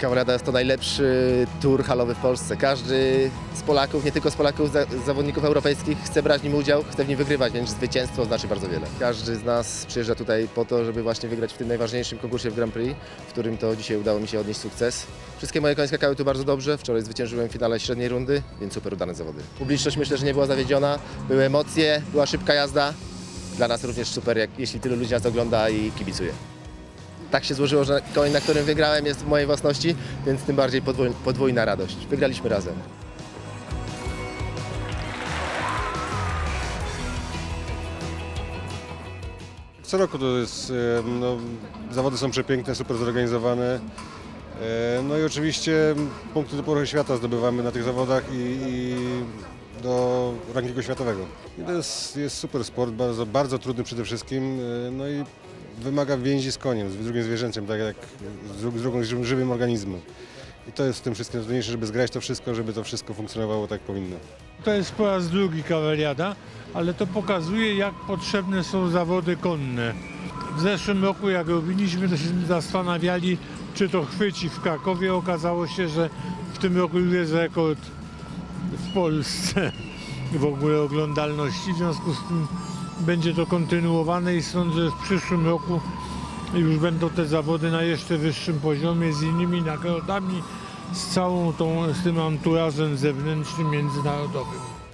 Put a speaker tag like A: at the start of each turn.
A: Kawalada jest to najlepszy tour halowy w Polsce. Każdy z Polaków, nie tylko z Polaków, za, zawodników europejskich chce brać w nim udział, chce w nim wygrywać, więc zwycięstwo znaczy bardzo wiele. Każdy z nas przyjeżdża tutaj po to, żeby właśnie wygrać w tym najważniejszym konkursie w Grand Prix, w którym to dzisiaj udało mi się odnieść sukces. Wszystkie moje konie skakały tu bardzo dobrze. Wczoraj zwyciężyłem w finale średniej rundy, więc super udane zawody. Publiczność myślę, że nie była zawiedziona. Były emocje, była szybka jazda. Dla nas również super, jak, jeśli tylu ludzi nas ogląda i kibicuje. Tak się złożyło, że koń, na którym wygrałem jest w mojej własności, więc tym bardziej podwój, podwójna radość. Wygraliśmy razem.
B: Co roku to jest, e, no, zawody są przepiękne, super zorganizowane. E, No i oczywiście punkty do połowy świata zdobywamy na tych zawodach i, i do rankingu światowego. I to jest, jest super sport, bardzo, bardzo trudny przede wszystkim, e, no i wymaga więzi z koniem, z drugim zwierzęciem, tak jak z, z drugą żywym- żywym organizmem. I to jest w tym wszystkim najtrudniejsze, żeby zgrać to wszystko, żeby to wszystko funkcjonowało tak powinno.
C: To jest po raz drugi kawaliada, ale to pokazuje, jak potrzebne są zawody konne. W zeszłym roku, jak robiliśmy, to się zastanawiali, czy to chwyci w Krakowie. Okazało się, że w tym roku już jest rekord w Polsce w ogóle oglądalności. W związku z tym będzie to kontynuowane i sądzę, że w przyszłym roku już będą te zawody na jeszcze wyższym poziomie z innymi nagrodami, z całą tą, z tym anturażem zewnętrznym, międzynarodowym.